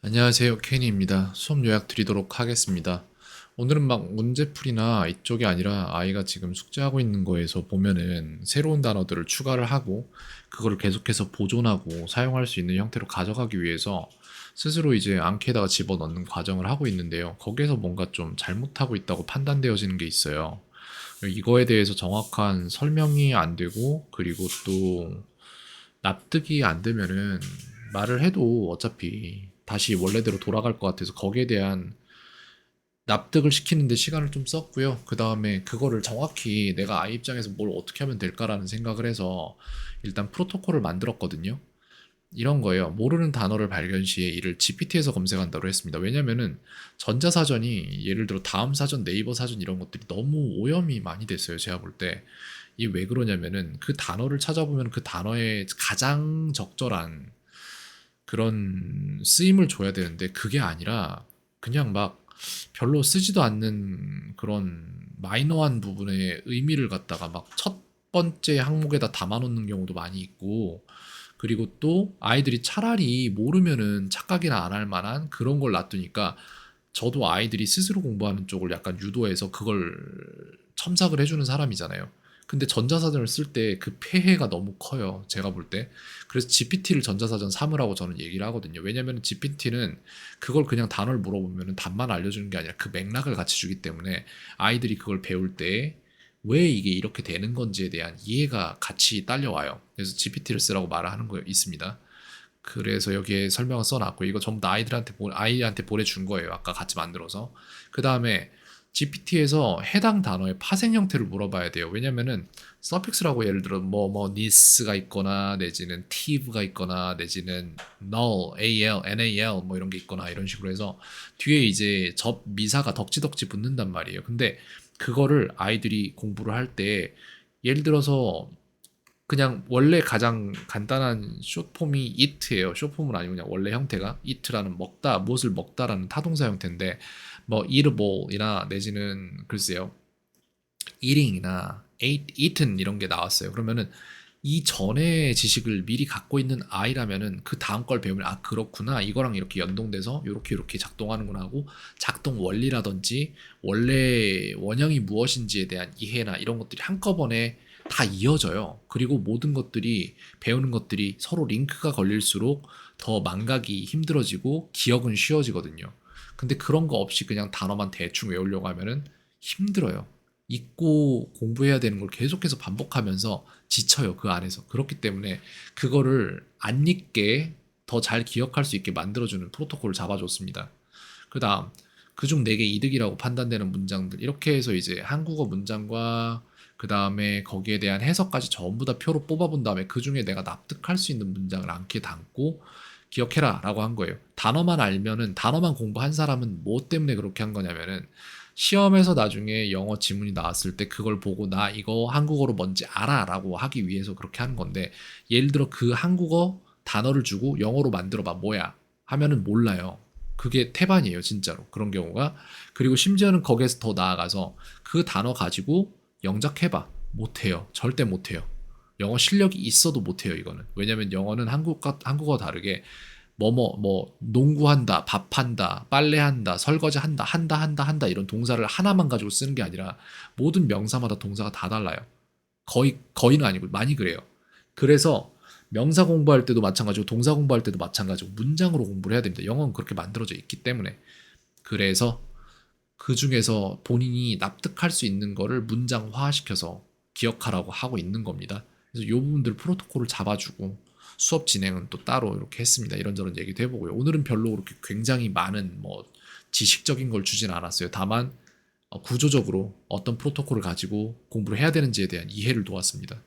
안녕하세요. 케니입니다. 수업 요약 드리도록 하겠습니다. 오늘은 막 문제풀이나 이쪽이 아니라 아이가 지금 숙제하고 있는 거에서 보면은 새로운 단어들을 추가를 하고 그거를 계속해서 보존하고 사용할 수 있는 형태로 가져가기 위해서 스스로 이제 앙케에다가 집어넣는 과정을 하고 있는데요. 거기에서 뭔가 좀 잘못하고 있다고 판단되어지는 게 있어요. 이거에 대해서 정확한 설명이 안 되고 그리고 또 납득이 안 되면은 말을 해도 어차피 다시 원래대로 돌아갈 것 같아서 거기에 대한 납득을 시키는데 시간을 좀 썼고요. 그 다음에 그거를 정확히 내가 아이 입장에서 뭘 어떻게 하면 될까라는 생각을 해서 일단 프로토콜을 만들었거든요. 이런 거예요. 모르는 단어를 발견 시에 이를 GPT에서 검색한다고 했습니다. 왜냐면은 전자사전이 예를 들어 다음 사전, 네이버 사전 이런 것들이 너무 오염이 많이 됐어요. 제가 볼 때. 이게 왜 그러냐면은 그 단어를 찾아보면 그 단어에 가장 적절한 그런 쓰임을 줘야 되는데 그게 아니라 그냥 막 별로 쓰지도 않는 그런 마이너한 부분의 의미를 갖다가 막 첫 번째 항목에다 담아놓는 경우도 많이 있고 그리고 또 아이들이 차라리 모르면은 착각이나 안 할 만한 그런 걸 놔두니까 저도 아이들이 스스로 공부하는 쪽을 약간 유도해서 그걸 첨삭을 해주는 사람이잖아요. 근데 전자사전을 쓸 때 그 폐해가 너무 커요. 제가 볼 때. 그래서 GPT를 전자사전 삼으라고 저는 얘기를 하거든요. 왜냐면 GPT는 그걸 그냥 단어를 물어보면 답만 알려주는 게 아니라 그 맥락을 같이 주기 때문에 아이들이 그걸 배울 때 왜 이게 이렇게 되는 건지에 대한 이해가 같이 딸려와요. 그래서 GPT를 쓰라고 말을 하는 거 있습니다. 그래서 여기에 설명을 써놨고 이거 전부 다 아이들한테 보, 아이한테 보내준 거예요. 아까 같이 만들어서 그 다음에 GPT에서 해당 단어의 파생 형태를 물어봐야 돼요. 왜냐면은 서픽스라고 예를 들어 뭐뭐 nis가 있거나 내지는 tive가 있거나 내지는 null, al, nal 뭐 이런 게 있거나 이런 식으로 해서 뒤에 이제 접 미사가 덕지덕지 붙는단 말이에요. 근데 그거를 아이들이 공부를 할 때 예를 들어서 그냥 원래 가장 간단한 숏폼이 it예요. 숏폼은 아니고 그냥 원래 형태가 it라는 먹다, 무엇을 먹다라는 타동사 형태인데 뭐 eatable이나 내지는 글쎄요 eating이나 ate, eaten 이런 게 나왔어요. 그러면은 이 전에 지식을 미리 갖고 있는 아이라면은 그 다음 걸 배우면 아 그렇구나 이거랑 이렇게 연동돼서 이렇게 이렇게 작동하는구나 하고 작동 원리라든지 원래 원형이 무엇인지에 대한 이해나 이런 것들이 한꺼번에 다 이어져요. 그리고 모든 것들이 배우는 것들이 서로 링크가 걸릴수록 더 망각이 힘들어지고 기억은 쉬워지거든요. 근데 그런 거 없이 그냥 단어만 대충 외우려고 하면은 힘들어요. 잊고 공부해야 되는 걸 계속해서 반복하면서 지쳐요. 그 안에서. 그렇기 때문에 그거를 안 잊게 더 잘 기억할 수 있게 만들어주는 프로토콜을 잡아줬습니다. 그 다음, 그중 4개 이득이라고 판단되는 문장들. 이렇게 해서 이제 한국어 문장과 그 다음에 거기에 대한 해석까지 전부 다 표로 뽑아본 다음에 그 중에 내가 납득할 수 있는 문장을 않게 담고 기억해라 라고 한 거예요. 단어만 알면은, 단어만 공부한 사람은 뭐 때문에 그렇게 한 거냐면은, 시험에서 나중에 영어 지문이 나왔을 때 그걸 보고 나 이거 한국어로 뭔지 알아 라고 하기 위해서 그렇게 하는 건데, 예를 들어 그 한국어 단어를 주고 영어로 만들어 봐, 뭐야? 하면은 몰라요. 그게 태반이에요, 진짜로. 그런 경우가. 그리고 심지어는 거기에서 더 나아가서 그 단어 가지고 영작해봐. 못해요. 절대 못해요. 영어 실력이 있어도 못해요, 이거는. 왜냐면 영어는 한국과, 한국어 다르게 뭐뭐 뭐 농구한다, 밥한다, 빨래한다, 설거지한다, 한다, 한다, 한다 이런 동사를 하나만 가지고 쓰는 게 아니라 모든 명사마다 동사가 다 달라요. 거의 거의는 아니고 많이 그래요. 그래서 명사 공부할 때도 마찬가지고 동사 공부할 때도 마찬가지고 문장으로 공부를 해야 됩니다. 영어는 그렇게 만들어져 있기 때문에. 그래서 그 중에서 본인이 납득할 수 있는 거를 문장화 시켜서 기억하라고 하고 있는 겁니다. 그래서 이 부분들 프로토콜을 잡아주고 수업 진행은 또 따로 이렇게 했습니다. 이런저런 얘기도 해보고요. 오늘은 별로 그렇게 굉장히 많은 뭐 지식적인 걸 주진 않았어요. 다만 어, 구조적으로 어떤 프로토콜을 가지고 공부를 해야 되는지에 대한 이해를 도왔습니다.